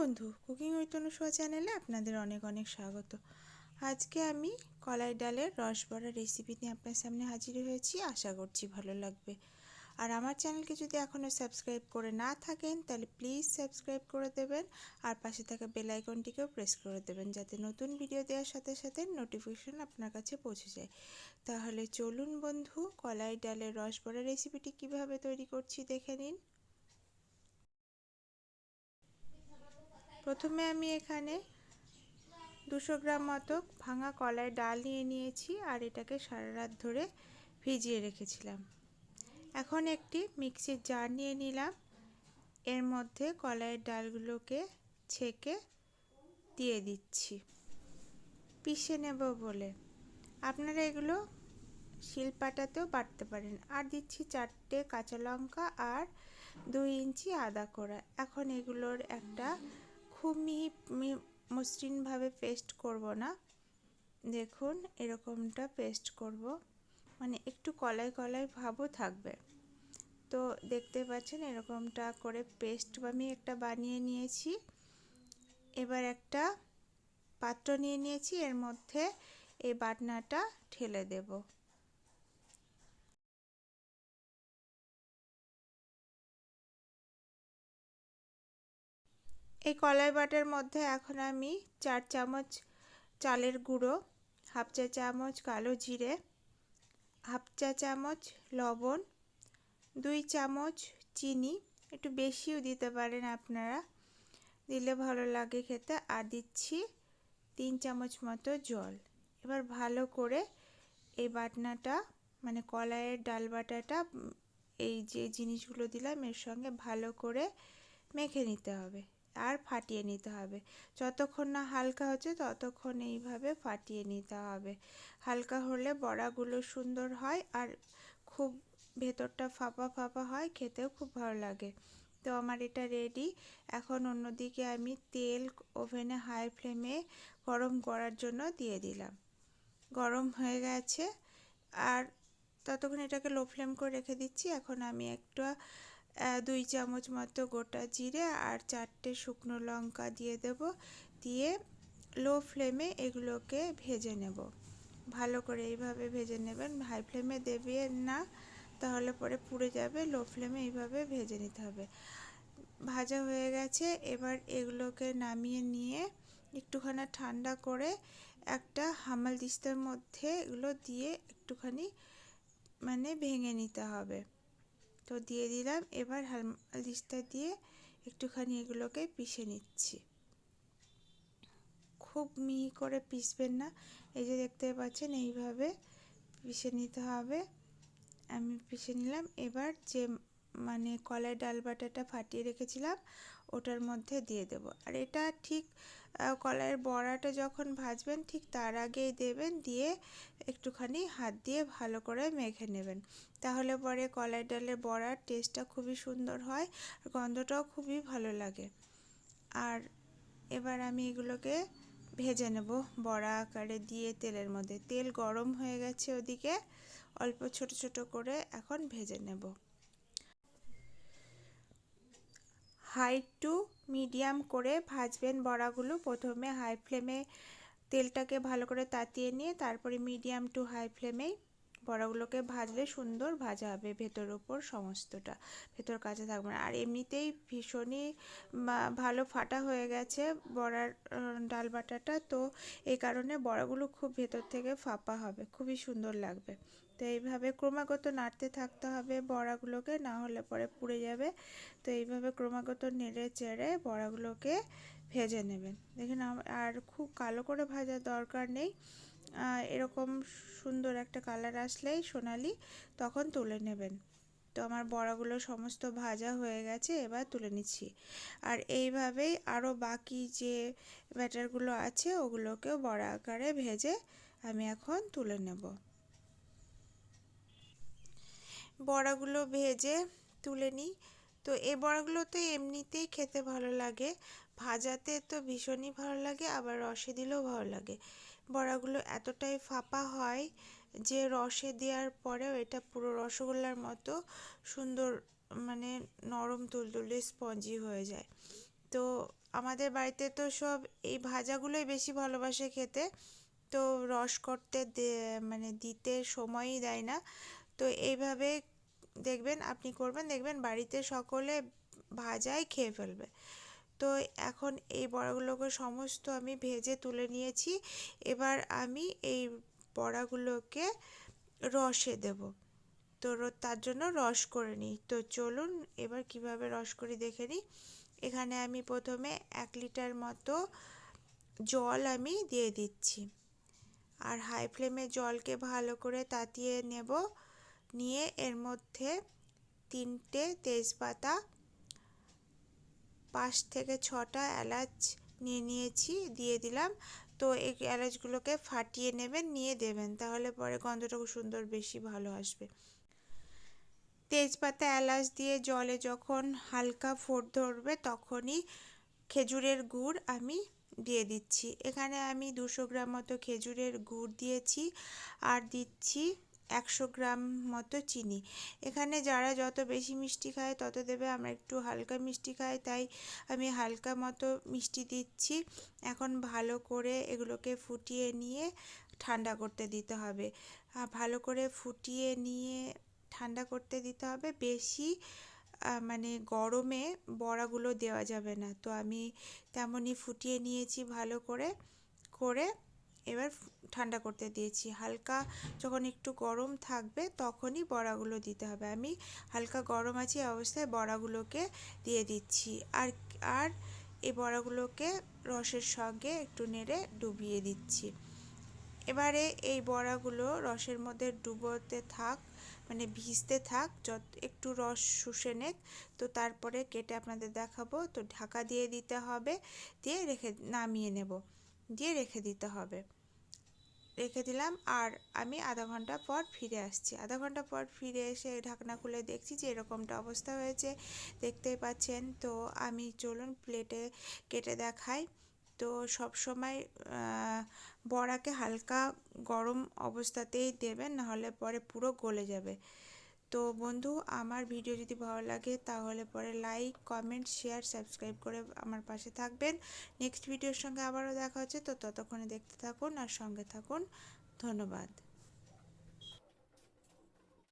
বন্ধু cooking with Anusuya চ্যানেলে আপনাদের অনেক অনেক স্বাগত। আজকে আমি কলাই ডালের রস বড়া রেসিপি নিয়ে আপনার সামনে হাজির হয়েছি, আশা করছি ভালো লাগবে। আর আমার চ্যানেলকে যদি এখনও সাবস্ক্রাইব করে না থাকেন, তাহলে প্লিজ সাবস্ক্রাইব করে দেবেন, আর পাশে থাকা বেল আইকনটিকেও প্রেস করে দেবেন, যাতে নতুন ভিডিও দেওয়ার সাথে সাথে নোটিফিকেশন আপনার কাছে পৌঁছে যায়। তাহলে চলুন বন্ধু, কলাই ডালের রস বড়া রেসিপিটি কীভাবে তৈরি করছি দেখে নিন। প্রথমে আমি এখানে দুশো গ্রাম মতো ভাঙা কলার ডাল নিয়ে নিয়েছি আর এটাকে সারা রাত ধরে ভিজিয়ে রেখেছিলাম। এখন একটি মিক্সির জার নিয়ে নিলাম। এর মধ্যে কলাইয়ের ডালগুলোকে ছেঁকে দিয়ে দিচ্ছি। পিষে নেব বলে। আপনারা এগুলো শিলপাটাতেও বাটতে পারেন। আর দিচ্ছি চারটে কাঁচা লঙ্কা আর দুই ইঞ্চি আদা করা এখন এগুলোর একটা খুব মিহি মসৃণভাবে পেস্ট করব না। দেখুন, এরকমটা পেস্ট করব। মানে একটু কলাই কলাই ভাবও থাকবে। তো দেখতে পাচ্ছেন, এরকমটা করে পেস্ট আমি একটা বানিয়ে নিয়েছি। এবার একটা পাত্র নিয়ে নিয়েছি, এর মধ্যে এই বাটনাটা ঠেলে দেবো। এই কলাই বাটার মধ্যে এখন আমি চার চামচ চালের গুঁড়ো, হাফ চা চামচ কালো জিরে, হাফ চা চামচ লবণ, দুই চামচ চিনি। একটু বেশিও দিতে পারেন আপনারা। দিলে ভালো লাগে খেতে। আর দিচ্ছি তিন চামচ মতো জল। এবার ভালো করে এই বাটনাটা মানে কলাইয়ের ডাল বাটাটা এই যে জিনিসগুলো দিলাম, এর সঙ্গে ভালো করে মেখে নিতে হবে। আর ফাটিয়ে নিতে হবে। যতক্ষণ না হালকা হচ্ছে, ততক্ষণ এইভাবে ফাটিয়ে নিতে হবে। হালকা হলে বড়াগুলো সুন্দর হয় আর খুব ভেতরটা ফাঁপা ফাঁপা হয়, খেতেও খুব ভালো লাগে। তো আমার এটা রেডি এখন অন্যদিকে আমি তেল ওভেনে হাই ফ্লেমে গরম করার জন্য দিয়ে দিলাম। গরম হয়ে গেছে। আর ততক্ষণ এটাকে লো ফ্লেম করে রেখে দিচ্ছি। এখন আমি একটা দুই চামচ মতো গোটা জিরে আর চারটে শুকনো লঙ্কা দিয়ে দেব। দিয়ে লো ফ্লেমে এগুলোকে ভেজে নেব। ভালো করে এইভাবে ভেজে নেবেন। হাই ফ্লেমে দেবেন না, তাহলে পরে পুড়ে যাবে। লো ফ্লেমে এইভাবে ভেজে নিতে হবে। ভাজা হয়ে গেছে। এবার এগুলোকে নামিয়ে নিয়ে একটুখানি ঠান্ডা করে একটা হামাল দিস্তার মধ্যে এগুলো দিয়ে একটুখানি মানে ভেঙে নিতে হবে। তো দিয়ে দিলাম। এবার হালদিস্তা দিয়ে একটুখানি এগুলোকে পিষে নিচ্ছি। খুব মিহি করে পিষবেন না। এই যে দেখতে পাচ্ছেন, এইভাবে পিষে নিতে হবে। আমি পিষে নিলাম। এবার যে মানে কলাই ডাল বাটাটা ফাটিয়ে রেখেছিলাম, ওটার মধ্যে দিয়ে দেব। আর এটা ঠিক কলাইয়ের বড়াটা যখন ভাজবেন, ঠিক তার আগেই দেবেন, দিয়ে একটুখানি হাত দিয়ে ভালো করে মেখে নেবেন। তাহলে পরে কলাই ডালের বড়ার টেস্টটা খুবই সুন্দর হয় গন্ধটাও খুবই ভালো লাগে। আর এবার আমি এগুলোকে ভেজে নেব বড়া আকারে দিয়ে তেলের মধ্যে। তেল গরম হয়ে গেছে ওদিকে, অল্প ছোট ছোট করে এখন ভেজে নেব। হাই টু মিডিয়াম করে ভাজবেন বড়াগুলো। প্রথমে হাই ফ্লেমে তেলটাকে ভালো করে তাতিয়ে নিয়ে তারপরে মিডিয়াম টু হাই ফ্লেমেই বড়াগুলোকে ভাজলে সুন্দর ভাজা হবে ভেতর ওপর সমস্তটা, ভেতর কাছে থাকবে না। আর এমনিতেই ভীষণই ভালো ফাটা হয়ে গেছে বড়ার ডাল বাটাটা, তো এই কারণে বড়াগুলো খুব ভেতর থেকে ফাঁপা হবে, খুবই সুন্দর লাগবে। তো এইভাবে ক্রমাগত নাড়তে থাকতে হবে বড়াগুলোকে, না হলে পরে পুড়ে যাবে। তো এইভাবে ক্রমাগত নেড়ে চেড়ে বড়াগুলোকে ভেজে নেবেন। দেখেন আর খুব কালো করে ভাজার দরকার নেই। এরকম সুন্দর একটা কালার আসলেই সোনালি তখন তুলে নেবেন। তো আমার বড়াগুলো সমস্ত ভাজা হয়ে গেছে, এবার তুলে নিচ্ছি। আর এইভাবেই আরও বাকি যে ব্যাটারগুলো আছে, ওগুলোকেও বড়া আকারে ভেজে আমি এখন তুলে নেব। বড়াগুলো ভেজে তুলে নিই। তো এই বড়াগুলো তো এমনিতেই খেতে ভালো লাগে। ভাজাতে তো ভীষণই ভালো লাগে, আবার রসে দিলেও ভালো লাগে। বড়াগুলো এতটাই ফাঁপা হয় যে রসে দেওয়ার পরেও এটা পুরো রসগোল্লার মতো সুন্দর মানে নরম তুলতুলে স্পঞ্জি হয়ে যায়। তো আমাদের বাড়িতে তো সব এই ভাজাগুলোই বেশি ভালোবাসে খেতে, তো রস করতে মানে দিতে সময়ই দেয় না। তো এইভাবে দেখবেন, আপনি করবেন, দেখবেন বাড়িতে সকলে ভাজাই খেয়ে ফেলবে। তো এখন এই বড়াগুলোকে সমস্ত আমি ভেজে তুলে নিয়েছি। এবার আমি এই বড়াগুলোকে রসে দেব। তো তার জন্য রস করে নিই। তো চলুন এবার কীভাবে রস করি দেখে নিই। এখানে আমি প্রথমে এক লিটার মতো জল আমি দিয়ে দিচ্ছি। আর হাই ফ্লেমে জলকে ভালো করে তাতিয়ে নেব। নিয়ে এর মধ্যে তিনটে তেজপাতা পাঁচ থেকে ছটা এলাচ নিয়ে নিয়েছি, দিয়ে দিলাম। তো এই এলাচগুলোকে ফাটিয়ে নেবেন, নিয়ে দেবেন, তাহলে পরে গন্ধটা খুব সুন্দর বেশি ভালো আসবে। তেজপাতা এলাচ দিয়ে জলে যখন হালকা ফোট ধরবে, তখনই খেজুরের গুড় আমি দিয়ে দিচ্ছি। এখানে আমি দুশো গ্রাম মতো খেজুরের গুড় দিয়েছি, আর দিচ্ছি একশো গ্রাম মতো চিনি। এখানে যারা যত বেশি মিষ্টি খায়, তত দেবে। আমরা একটু হালকা মিষ্টি খাই, তাই আমি হালকা মতো মিষ্টি দিচ্ছি। এখন ভালো করে এগুলোকে ফুটিয়ে নিয়ে ঠান্ডা করতে দিতে হবে। ভালো করে ফুটিয়ে নিয়ে ঠান্ডা করতে দিতে হবে। বেশি মানে গরমে বড়াগুলো দেওয়া যাবে না। তো আমি তেমনই ফুটিয়ে নিয়েছি ভালো করে করে এবার ঠান্ডা করতে দিয়েছি। হালকা যখন একটু গরম থাকবে তখনই বড়াগুলো দিতে হবে। আমি হালকা গরম আছে অবস্থায় বড়াগুলোকে দিয়ে দিচ্ছি। আর আর এই বড়াগুলোকে রসের সঙ্গে একটু নেড়ে ডুবিয়ে দিচ্ছি। এবারে এই বড়াগুলো রসের মধ্যে ডুবোতে থাক মানে ভিজতে থাক, যত, একটু রস শুষে নেক, তো তারপরে কেটে আপনাদের দেখাবো। তো ঢাকা দিয়ে দিতে হবে, দিয়ে রেখে নামিয়ে নেব। দিয়ে রেখে দিতে হবে। রেখে দিলাম আর আমি আধা ঘণ্টা পর ফিরে আসছি। আধা ঘণ্টা পর ফিরে এসে ঢাকনা খুলে দেখছি যে এরকমটা অবস্থা হয়েছে। দেখতেই পাচ্ছেন, তো আমি চলুন প্লেটে কেটে দেখাই। তো সব সময় বড়াকে হালকা গরম অবস্থাতেই দেবেন, নাহলে পরে পুরো গলে যাবে। তো বন্ধু, আমার ভিডিও যদি ভালো লাগে, তাহলে পরে লাইক কমেন্ট শেয়ার সাবস্ক্রাইব করে আমার পাশে থাকবেন। নেক্সট ভিডিওর সঙ্গে আবারও দেখা হচ্ছে, তো ততক্ষণে দেখতে থাকুন আর সঙ্গে থাকুন। ধন্যবাদ।